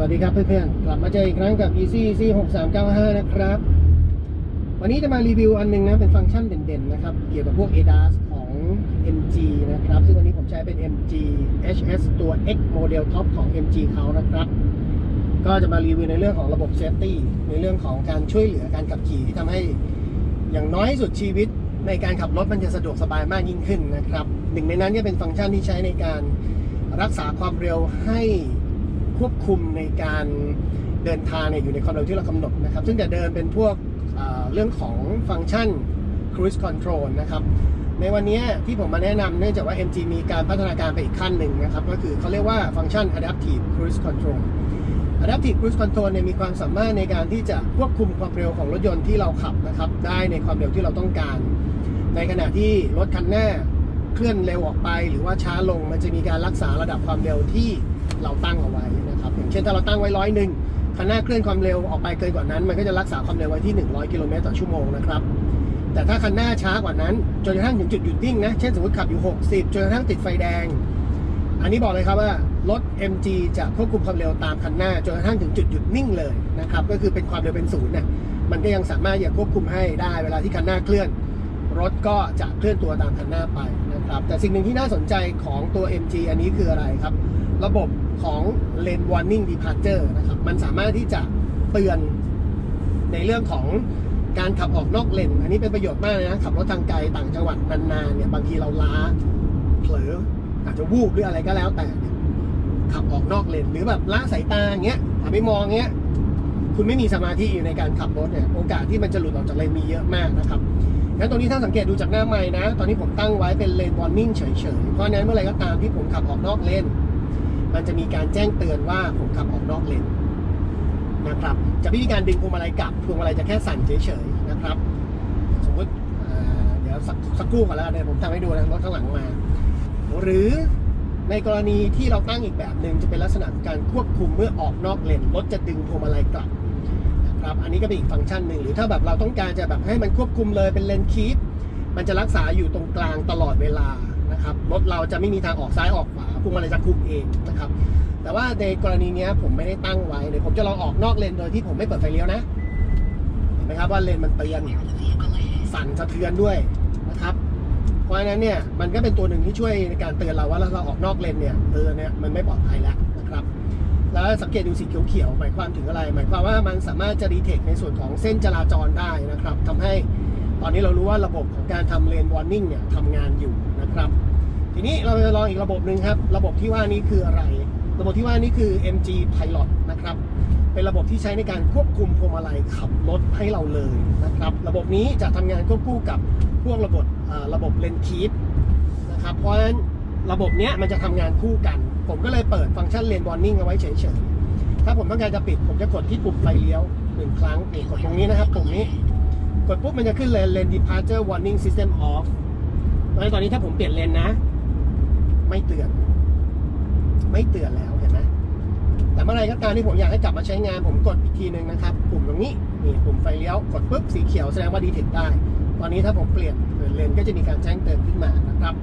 วัสดีครับเพื่อนๆ กลับมาเจออีกครั้งกับ Easy Easy 6395 นะครับ วันนี้จะมารีวิวอันหนึงนะ เป็นฟังก์ชันเด่นๆ นะครับ เกี่ยวกับพวก ADAS ของ MG นะครับ ซึ่งวันนี้ผมใช้เป็น MG HS ตัว X โมเดลท็อปของ MG เขานะครับ ก็จะมารีวิวในเรื่องของระบบ Safety ในเรื่องของการช่วยเหลือการขับขี่ที่ทำให้อย่างน้อยสุดชีวิตในการขับรถมันจะสะดวกสบายมากยิ่งขึ้นนะครับ หนึ่งในนั้นก็เป็นฟังก์ชันที่ใช้ในการรักษาความเร็วให้ ควบคุมในการเดินทางเนี่ยอยู่ในความเร็วที่เรากำหนดนะครับ ซึ่งจะเดินเป็นพวกเเรื่องของฟังก์ชัน cruise control นะครับ ในวันนี้ที่ผมมาแนะนำเนื่องจากว่า MG มีการพัฒนาการไปอีกขั้นหนึ่งนะครับ ก็คือเขาเรียกว่าฟังก์ชัน adaptive cruise control Adaptive Cruise Control เนี่ยมีความสามารถในการที่จะควบคุมความเร็วของรถยนต์ที่เราขับนะครับ ได้ในความเร็วที่เราต้องการ ในขณะที่รถคันหน้าเคลื่อนเร็วออกไป หรือว่าช้าลงมันจะมีการรักษาระดับความเร็วที่ เราตั้งเอาไว้นะครับอย่างเช่นถ้าเราตั้งไว้ร้อยหนึ่งคันหน้าเคลื่อนความเร็วออกไปเกินกว่านั้น มันก็จะรักษาความเร็วไว้ที่ 100 กิโลเมตรต่อชั่วโมงนะครับแต่ถ้าคันหน้าช้ากว่านั้นจนกระทั่งถึงจุดหยุดนิ่งนะเช่นสมมติขับอยู่ 60จนกระทั่งติดไฟแดง อันนี้บอกเลยครับว่ารถ MG จะควบคุมความเร็วตามคันหน้าจนกระทั่งถึงจุดหยุดนิ่งเลยนะครับก็คือเป็นความเร็วเป็นศูนย์เนี่ยมันก็ยังสามารถจะควบคุมให้ได้เวลาที่คันหน้าเคลื่อน รถก็จะเคลื่อนตัวตามคันหน้าไปนะครับแต่สิ่งหนึ่งที่น่าสนใจของตัว MG อันนี้คืออะไรครับ ระบบของ Lane Warning Departure นะครับ มันสามารถที่จะเตือนในเรื่องของการขับออกนอกเลน อันนี้เป็นประโยชน์มากเลยนะ ขับรถทางไกลต่างจังหวัดนานๆเนี่ย บางทีเราล้า เผลอ อาจจะวูบหรืออะไรก็แล้วแต่เนี่ยขับออกนอกเลน หรือแบบละสายตาอย่างเงี้ยหันไปมองเงี้ย คุณไม่มีสมาธิอยู่ในการขับรถเนี่ย โอกาสที่มันจะหลุดออกจากเลนมีเยอะมากนะครับงั้นตรงนี้ถ้าสังเกตดูจากหน้าไม้นะ ตอนนี้ผมตั้งไว้เป็นเลนวอร์นิ่งเฉยๆ เพราะนั้นเมื่อไรก็ตามที่ผมขับออกนอกเลน มันจะมีการแจ้งเตือนว่าผมขับออกนอกเลนนะครับจะไม่มีการดึงพวงมาลัยกลับพวงมาลัยจะแค่สั่นเฉยๆนะครับ สมมติเดี๋ยวสักสักครู่ก่อนแล้วเดี๋ยวผมทำให้ดูนะรถข้างหลังมา หรือในกรณีที่เราตั้งอีกแบบหนึ่งจะเป็นลักษณะการควบคุมเมื่อออกนอกเลนรถจะดึงพวงมาลัยกลับนะครับอันนี้ก็เป็นอีกฟังก์ชันหนึ่งหรือถ้าแบบเราต้องการจะแบบให้มันควบคุมเลยเป็นเลนคีปมันจะรักษาอยู่ตรงกลางตลอดเวลา นะครับรถเราจะไม่มีทางออกซ้ายออกขวาพวงมาลัยจะคุมเองนะครับแต่ว่าในกรณีนี้ผมไม่ได้ตั้งไว้เดี๋ยวผมจะลองออกนอกเลนโดยที่ผมไม่เปิดไฟเลี้ยวนะเห็นไหมครับว่าเลนมันเตือนสั่นสะเทือนด้วยนะครับเพราะฉะนั้นเนี่ยมันก็เป็นตัวหนึ่งที่ช่วยในการเตือนเราว่าเราออกนอกเลนเนี่ยเออเนี่ยมันไม่ปลอดภัยแล้วนะครับแล้วสังเกตดูสีเขียวๆหมายความถึงอะไร หมายความว่ามันสามารถจะดีเทคในส่วนของเส้นจราจรได้นะครับทำให้ตอนนี้เรารู้ว่าระบบของการทำเลนวอร์นิ่งเนี่ยทำงานอยู่นะครับ ทีนี้เราจะลองอีกระบบหนึ่งครับ ระบบที่ว่านี้คืออะไร ระบบที่ว่านี้คือ MG Pilot นะครับ เป็นระบบที่ใช้ในการควบคุมพวงมาลัยขับรถให้เราเลยนะครับ ระบบนี้จะทำงานควบคู่กับพวกระบบระบบเลนคีปนะครับ เพราะฉะนั้นระบบเนี้ยมันจะทำงานคู่กัน ผมก็เลยเปิดฟังก์ชันเลนวอร์นิ่งเอาไว้เฉยๆ ถ้าผมต้องการจะปิด ผมจะกดที่ปุ่มไฟเลี้ยวหนึ่งครั้งนี่กดตรงนี้นะครับปุ่มนี้ กดปุ๊บมันจะขึ้นเลย Lane Departure Warning System Off เพราะฉะนั้นตอนนี้ถ้าผมเปลี่ยนเลนนะ ไม่เตือน ไม่เตือนแล้วเห็นไหมแต่เมื่อไรก็ตามที่ผมอยากให้กลับมาใช้งานผมกดอีกทีหนึ่งนะครับปุ่มตรงนี้นี่ปุ่มไฟเลี้ยวกดปุ๊บสีเขียวแสดงว่าดีเทคได้ ตอนนี้ถ้าผมเปลี่ยนเลนก็จะมีการแจ้งเตือนขึ้นมานะครับ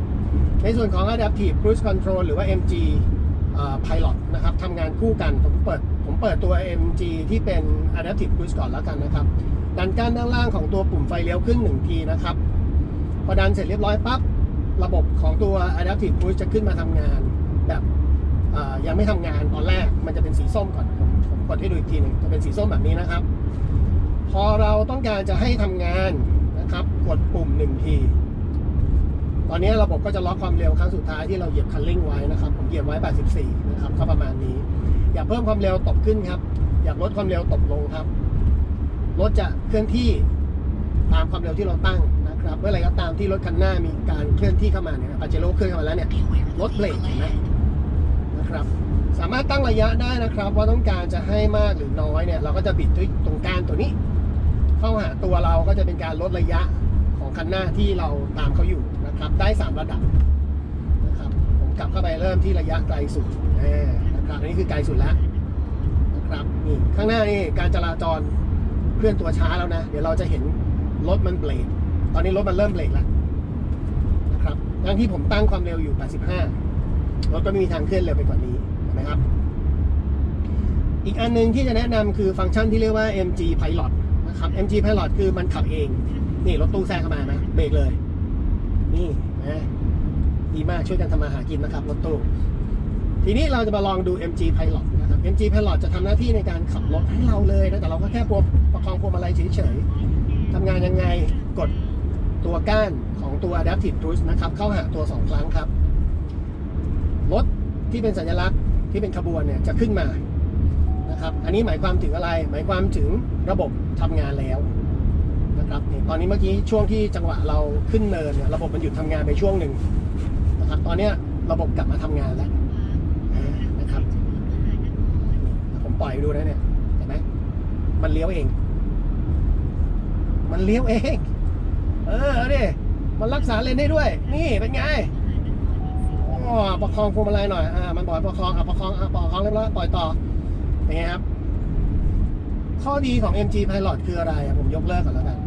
ในส่วนของ Adaptive Cruise Control หรือว่า MG Pilot นะครับทำงานคู่กันผมเปิดผมเปิดตัว MG ที่เป็น Adaptive Cruise ก่อนแล้วกันนะครับดันก้านด้านล่างของตัวปุ่มไฟเลี้ยวขึ้นหนึ่งทีนะครับพอดันเสร็จเรียบร้อยปั๊บ ระบบของตัว Adaptive Cruise จะขึ้นมาทำงานแบบยังไม่ทำงานตอนแรกมันจะเป็นสีส้มก่อนผมผมกดให้ดูอีกทีหนึ่งจะเป็นสีส้มแบบนี้นะครับ พอเราต้องการจะให้ทำงานนะครับ กดปุ่มหนึ่งทีตอนนี้ระบบก็จะล็อกความเร็วครั้งสุดท้ายที่เราเหยียบคันเร่งไว้นะครับผมเหยียบไว้ 84 นะครับก็ประมาณนี้ อยากเพิ่มความเร็วตบขึ้นครับ อยากลดความเร็วตบลงครับรถจะเคลื่อนที่ตามความเร็วที่เราตั้ง นะครับเมื่อไรก็ตามที่รถคันหน้ามีการเคลื่อนที่เข้ามาเนี่ยปาเจโร่เคลื่อนเข้ามาแล้วเนี่ยรถเบรกเห็นไหมนะครับ สามารถตั้งระยะได้นะครับ ว่าต้องการจะให้มากหรือน้อยเนี่ยเราก็จะบิดด้วยตรงกลางตัวนี้ เข้าหาตัวเราก็จะเป็นการลดระยะของคันหน้าที่เราตามเขาอยู่นะครับ ได้ 3 ระดับนะครับผมกลับเข้าไปเริ่มที่ระยะไกลสุดนะครับอันนี้คือไกลสุดแล้วนะครับนี่ข้างหน้านี่การจราจรเคลื่อนตัวช้าแล้วนะ เดี๋ยวเราจะเห็นรถมันเบรก ตอนนี้รถมันเริ่มเบรกแล้วนะครับทั้งที่ผมตั้งความเร็วอยู่ 85 รถก็ไม่มีทางเคลื่อนเร็วไปกว่านี้เห็นไหมครับ อีกอันหนึงที่จะแนะนำคือฟังก์ชันที่เรียกว่า MG Pilot นะครับ MG Pilot คือมันขับเอง นี่รถตู้แซงเข้ามานะเบรกเลย นี่นะดีมากช่วยกันทำมาหากินนะครับรถตู้ ทีนี้เราจะมาลองดู MG Pilot นะครับ MG Pilot จะทำหน้าที่ในการขับรถให้เราเลยนะแต่เราก็แค่ปวประคองพวงมาลัยเฉยๆทำงานยังไงกด ตัวก้านของตัว Adaptive Cruise นะครับ เข้าหาตัว 2 ครั้งครับ รถที่เป็นสัญลักษณ์ที่เป็นขบวนเนี่ยจะขึ้นมานะครับ อันนี้หมายความถึงอะไร หมายความถึงระบบทำงานแล้วนะครับตอนนี้เมื่อกี้ช่วงที่จังหวะเราขึ้นเนินเนี่ยระบบมันหยุดทำงานไปช่วงหนึ่งนะครับ ตอนเนี้ยระบบกลับมาทำงานแล้วนะครับผมปล่อยดูนะเนี่ยเห็นไหมมันเลี้ยวเอง มันเลี้ยวเอง เออเอาดิมันรักษาเลนได้ด้วย นี่เป็นไงอ๋อประคองพวงมาลัยหน่อยอ่ามันบอกให้ประคองอะประคองอะประคองเรียบร้อยปล่อยต่อเป็นไงครับข้อดีของ MG Pilot คืออะไรผมยกเลิกก่อนแล้วกัน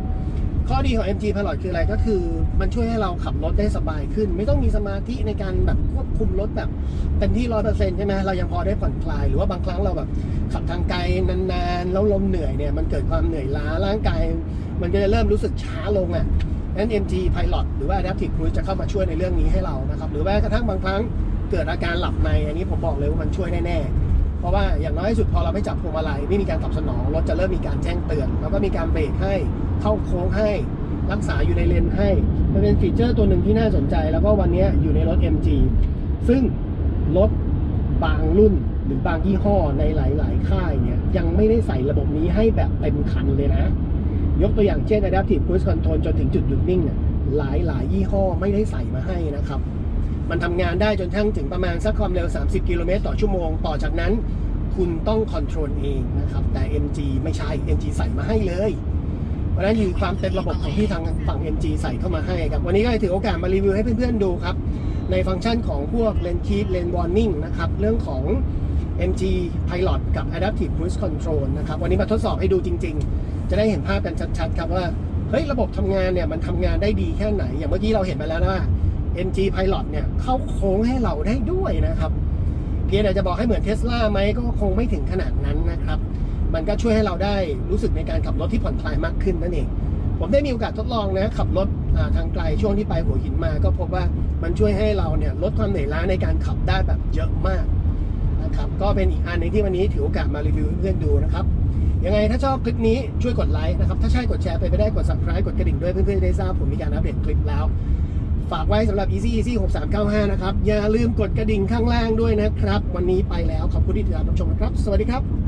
ข้อดีของ MG Pilot คืออะไรก็คือ มันช่วยให้เราขับรถได้สบายขึ้น ไม่ต้องมีสมาธิในการแบบควบคุมรถแบบเต็มที่ร้อยเปอร์เซ็นต์ใช่ไหมเรายังพอได้ผ่อนคลาย หรือว่าบางครั้งเราแบบขับทางไกลนานๆแล้วลมเหนื่อยเนี่ยมันเกิดความเหนื่อยล้าร่างกาย มันก็จะเริ่มรู้สึกช้าลงอะนั้น MG Pilot หรือว่า Adaptive Cruise จะเข้ามาช่วยในเรื่องนี้ให้เรานะครับ หรือแม้กระทั่งบางครั้งเกิดอาการหลับใน อันนี้ผมบอกเลยว่ามันช่วยแน่ๆ เพราะว่าอย่างน้อยที่สุดพอเราไม่จับพวงมาลัยไม่มีการตอบสนองรถจะเริ่มมีการแจ้งเตือน แล้วก็มีการเบรกให้เข้าโค้งให้รักษาอยู่ในเลนให้มันเป็นฟีเจอร์ตัวหนึ่งที่น่าสนใจ แล้วก็วันนี้อยู่ในรถ MG ซึ่งรถบางรุ่นหรือบางยี่ห้อในหลาย ๆ ค่ายเนี่ยยังไม่ได้ใส่ระบบนี้ให้แบบเต็มคันเลยนะ ยกตัวอย่างเช่น Adaptive Cruise Control จนถึงจุดหยุดนิ่งเนี่ยหลายหลายยี่ห้อไม่ได้ใส่มาให้นะครับ มันทำงานได้จนทั้งถึงประมาณสักความเร็ว 30 กิโลเมตรต่อชั่วโมง ต่อจากนั้น คุณต้องคอนโทรลเองนะครับ แต่ MG ไม่ใช่ MG ใส่มาให้เลย เพราะฉะนั้นคือความเต็มระบบของที่ทางฝั่ง MG ใส่เข้ามาให้ครับ วันนี้ก็ถือโอกาสมารีวิวให้เพื่อนๆดูครับ ในฟังก์ชันของพวก Lane Keep Lane Warning นะครับ เรื่องของ MG Pilot กับ Adaptive Cruise Control นะครับ วันนี้มาทดสอบให้ดูจริง ๆ จะได้เห็นภาพกันชัดๆ ครับว่า เฮ้ย ระบบทำงานเนี่ย มันทำงานได้ดีแค่ไหน อย่างเมื่อกี้เราเห็นไปแล้วนะว่า MG Pilot เนี่ย เข้าโค้งให้เราได้ด้วยนะครับ เพียงแต่จะบอกให้เหมือนเทสลาไหมก็คงไม่ถึงขนาดนั้นนะครับ มันก็ช่วยให้เราได้รู้สึกในการขับรถที่ผ่อนคลายมากขึ้นนั่นเอง ผมได้มีโอกาสทดลองนะขับรถทางไกลช่วงที่ไปหัวหินมา ก็พบว่ามันช่วยให้เราเนี่ยลดความเหนื่อยล้าในการขับได้แบบเยอะมาก นะครับ ก็เป็นอีกอันหนึงที่วันนี้ถือโอกาสมารีวิวเพื่อนดูนะครับ ยังไงถ้าชอบคลิปนี้ช่วยกดไลค์นะครับ ถ้าใช่กดแชร์ไปไปได้กด subscribe กดกระดิ่งด้วยเพื่อนๆได้ทราบผมมีการอัปเดตคลิปแล้ว ฝากไว้สำหรับ easy easy 6395 นะครับ อย่าลืมกดกระดิ่งข้างล่างด้วยนะครับ วันนี้ไปแล้วขอบคุณที่ติดตามรับชมนะครับ สวัสดีครับ